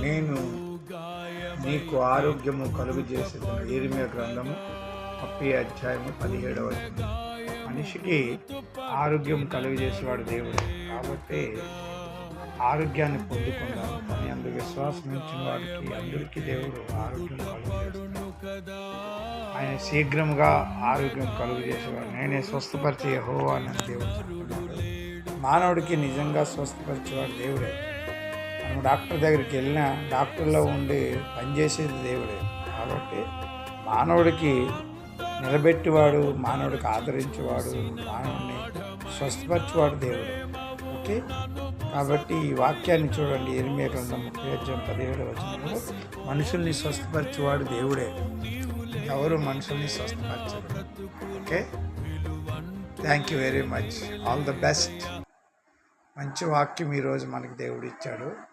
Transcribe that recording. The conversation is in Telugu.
నేను నీకు ఆరోగ్యము కలుగు చేసేది ఏరిమే గ్రంథము ముప్పై అధ్యాయము పదిహేడవ మనిషికి ఆరోగ్యం కలుగు చేసేవాడు దేవుడు. కాబట్టి ఆరోగ్యాన్ని పొందుకుందాం అని అందుకు విశ్వాసం ఇచ్చిన వాడికి అందరికీ దేవుడు ఆరోగ్యం కలుగు ఆయన శీఘ్రంగా ఆరోగ్యం కలుగు చేసేవాడు నేనే స్వస్థపరిచే యెహోవా అని దేవుడు మానవుడికి నిజంగా స్వస్థపరిచేవాడు దేవుడే. డాక్టర్ దగ్గరికి వెళ్ళినా డాక్టర్లో ఉండి పనిచేసేది దేవుడే. కాబట్టి మానవుడికి నిలబెట్టేవాడు మానవుడికి ఆదరించేవాడు మానవుడిని స్వస్థపరిచేవాడు దేవుడు. ఓకే? కాబట్టి ఈ వాక్యాన్ని చూడండి. ఎనిమిది గ్రంథం ముప్పై అధ్యాయం పదిహేడు వచ్చినప్పుడు మనుషుల్ని స్వస్థపరిచేవాడు దేవుడే. ఎవరు మనుషుల్ని స్వస్థపరచరు? Okay? Thank you very much all the best మంచి వాక్యం ఈరోజు మనకి దేవుడు ఇచ్చాడు.